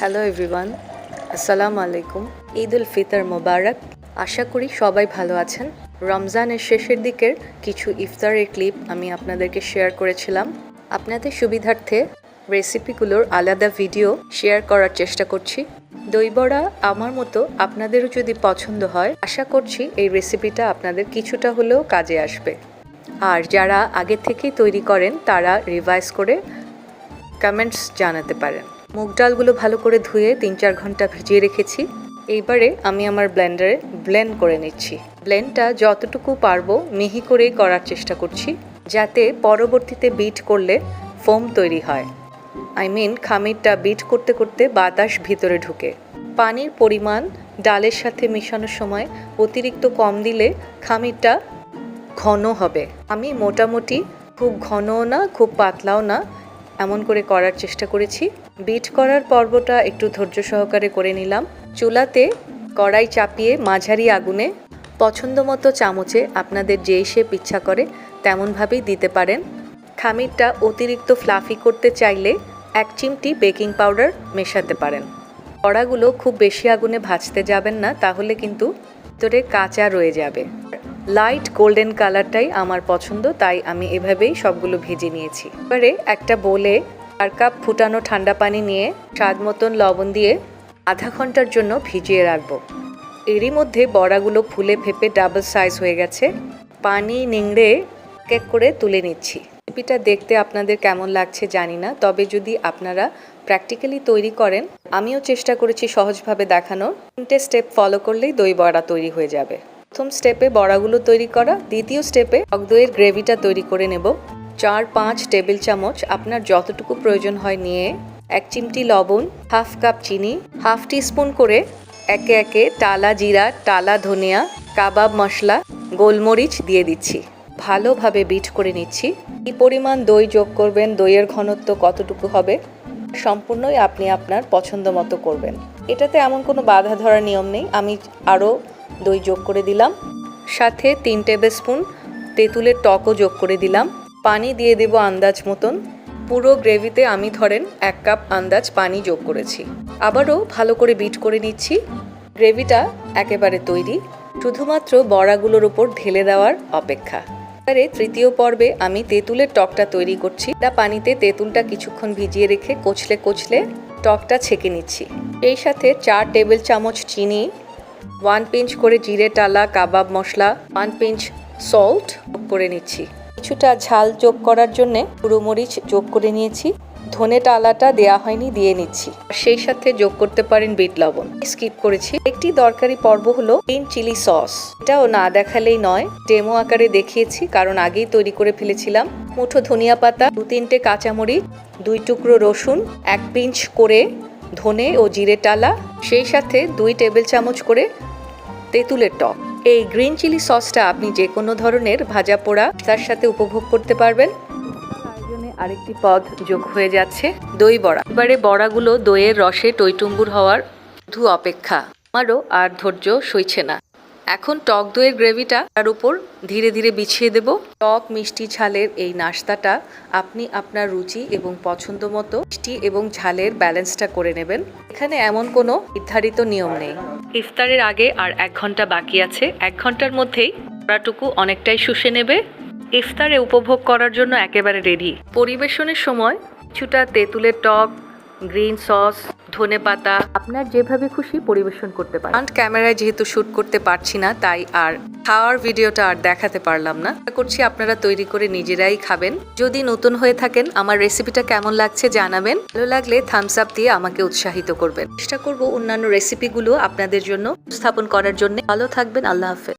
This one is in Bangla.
হ্যালো এভরিওয়ান আসসালামু আলাইকুম ঈদ উল ফিতর মোবারক আশা করি সবাই ভালো আছেন। রমজানের শেষের দিকের কিছু ইফতারের ক্লিপ আমি আপনাদেরকে শেয়ার করেছিলাম। আপনাদের সুবিধার্থে রেসিপিগুলোর আলাদা ভিডিও শেয়ার করার চেষ্টা করছি। দই বড়া আমার মতো আপনাদেরও যদি পছন্দ হয়, আশা করছি এই রেসিপিটা আপনাদের কিছুটা হলেও কাজে আসবে। আর যারা আগে থেকেই তৈরি করেন, তারা রিভাইজ করে কমেন্টস জানাতে পারেন। মুগ ডালগুলো ভালো করে ধুয়ে তিন চার ঘণ্টা ভিজিয়ে রেখেছি। এইবারে আমি আমার ব্লেন্ডারে ব্লেন্ড করে নিচ্ছি। ব্লেন্ডটা যতটুকু পারব মিহি করেই করার চেষ্টা করছি, যাতে পরবর্তীতে বিট করলে ফোম তৈরি হয়। আই মিন খামিরটা বিট করতে করতে বাতাস ভিতরে ঢুকে। পানির পরিমাণ ডালের সাথে মেশানোর সময় অতিরিক্ত কম দিলে খামিরটা ঘন হবে। আমি মোটামুটি খুব ঘনও না, খুব পাতলাও না এমন করে করার চেষ্টা করেছি। বিট করার পর্বটা একটু ধৈর্য সহকারে করে নিলাম। চুলাতে কড়াই চাপিয়ে মাঝারি আগুনে পছন্দ মতো চামচে আপনাদের যেই শেপ ইচ্ছা করে তেমনভাবেই দিতে পারেন। খামিরটা অতিরিক্ত ফ্লাফি করতে চাইলে এক চিমটি বেকিং পাউডার মেশাতে পারেন। কড়াগুলো খুব বেশি আগুনে ভাজতে যাবেন না, তাহলে কিন্তু ভিতরে কাঁচা রয়ে যাবে। লাইট গোল্ডেন কালারটাই আমার পছন্দ, তাই আমি এভাবেই সবগুলো ভেজে নিয়েছি। এবারে একটা বোলে চার কাপ ফুটানো ঠান্ডা পানি নিয়ে স্বাদ মতন লবণ দিয়ে আধা ঘণ্টার জন্য ভিজিয়ে রাখব। এরই মধ্যে বড়াগুলো ফুলে ফেপে ডাবল সাইজ হয়ে গেছে। পানি নিংড়ে কেক করে তুলে নিচ্ছি। রেসিপিটা দেখতে আপনাদের কেমন লাগছে জানি না, তবে যদি আপনারা প্র্যাকটিক্যালি তৈরি করেন, আমিও চেষ্টা করেছি সহজভাবে দেখানোর। তিনটে স্টেপ ফলো করলেই দই বড়া তৈরি হয়ে যাবে। প্রথম স্টেপে বড়াগুলো তৈরি করা, দ্বিতীয় স্টেপে টক দইয়ের গ্রেভিটা তৈরি করে নেব। চার, পাঁচ টেবিল চামচ আপনার যতটুকু প্রয়োজন হয় নিয়ে এক চিমটি লবণ, হাফ কাপ চিনি, হাফ টিস্পুন করে একে একে টালা জিরা, টালা ধনিয়া, কাবাব মশলা, গোলমরিচ দিয়ে দিচ্ছি। ভালোভাবে বিট করে নিচ্ছি। কি পরিমাণ দই যোগ করবেন, দইয়ের ঘনত্ব কতটুকু হবে, সম্পূর্ণই আপনি আপনার পছন্দ মতো করবেন। এটাতে এমন কোনো বাধা ধরার নিয়ম নেই। আমি আরও দই যোগ করে দিলাম। সাথে তিন টেবিল স্পুন তেঁতুলের টকও যোগ করে দিলাম। পানি দিয়ে দেব আন্দাজ মতন। পুরো গ্রেভিতে আমি ধরেন এক কাপ আন্দাজ পানি যোগ করেছি। আবারও ভালো করে বিট করে নিচ্ছি। গ্রেভিটা একেবারে তৈরি। শুধুমাত্র বড়াগুলোর ওপর ঢেলে দেওয়ার অপেক্ষা। এবারে তৃতীয় পর্বে আমি তেঁতুলের টকটা তৈরি করছি। তা পানিতে তেঁতুলটা কিছুক্ষণ ভিজিয়ে রেখে কচলে কচলে টকটা ছেঁকে নিচ্ছি। এই সাথে চার টেবিল চামচ চিনি ওয়ান পিঞ্চ করে জিরে, টালা, কাবাব মশলা ওয়ান পিঞ্চ সল্ট করে নিচ্ছি। কিছুটা ঝাল যোগ করার জন্য মরিচ যোগ করে নিয়েছি। ধনে টালাটা দেয়া হয়নি, দিয়ে নিচ্ছি। সেই সাথে যোগ করতে পারেন বিট লবণ। স্কিপ করেছি। একটি দরকারি পর্ব হলো গ্রিন চিলি সস। এটাও না দেখালেই নয়, ডেমো আকারে দেখিয়েছি, কারণ আগেই তৈরি করে ফেলেছিলাম। মুঠো ধনিয়া পাতা, দু তিনটে কাঁচামরিচ, দুই টুকরো রসুন, এক পিঞ্চ করে ধনে ও জিরে টালা সেই সাথে দুই টেবিল চামচ করে তেঁতুলের টক। এই গ্রিন চিলি সসটা আপনি যে কোনো ধরনের ভাজা পোড়া তার সাথে উপভোগ করতে পারবেন। আরেকটি পদ যোগ হয়ে যাচ্ছে, দই বড়া। এবারে বড়াগুলো দইয়ের রসে টইটুম্বুর হওয়ার শুধু অপেক্ষা। আমারও আর ধৈর্য সইছে না। এখন টক দইয়ের গ্রেভিটা তার উপর ধীরে ধীরে বিছিয়ে দেব। টক মিষ্টি ঝালের এই নাস্তাটা আপনি আপনার রুচি এবং পছন্দ মতো মিষ্টি এবং ঝালের ব্যালেন্সটা করে নেবেন। এখানে এমন কোনো নির্ধারিত নিয়ম নেই। ইফতারের আগে আর এক ঘণ্টা বাকি আছে। এক ঘণ্টার মধ্যেই ওরাটুকু অনেকটাই শুষে নেবে। ইফতারে উপভোগ করার জন্য একেবারে রেডি। পরিবেশনের সময় কিছুটা তেঁতুলের টক গ্রিন সস ধনে পাতা। আপনার যেভাবে খুশি পরিবেশন করতে পারেন। ফ্রন্ট ক্যামেরায় যেহেতু শ্যুট করতে পারছি না তাই আর খাওয়ার ভিডিওটা আর দেখাতে পারলাম না। আশা করছি আপনারা তৈরি করে নিজেরাই খাবেন। যদি নতুন হয়ে থাকেন আমার রেসিপিটা কেমন লাগছে জানাবেন। ভালো লাগলে থামস আপ দিয়ে আমাকে উৎসাহিত করবেন। চেষ্টা করব অন্যান্য রেসিপিগুলো আপনাদের জন্য স্থাপন করার জন্য। ভালো থাকবেন আল্লাহ হাফেজ।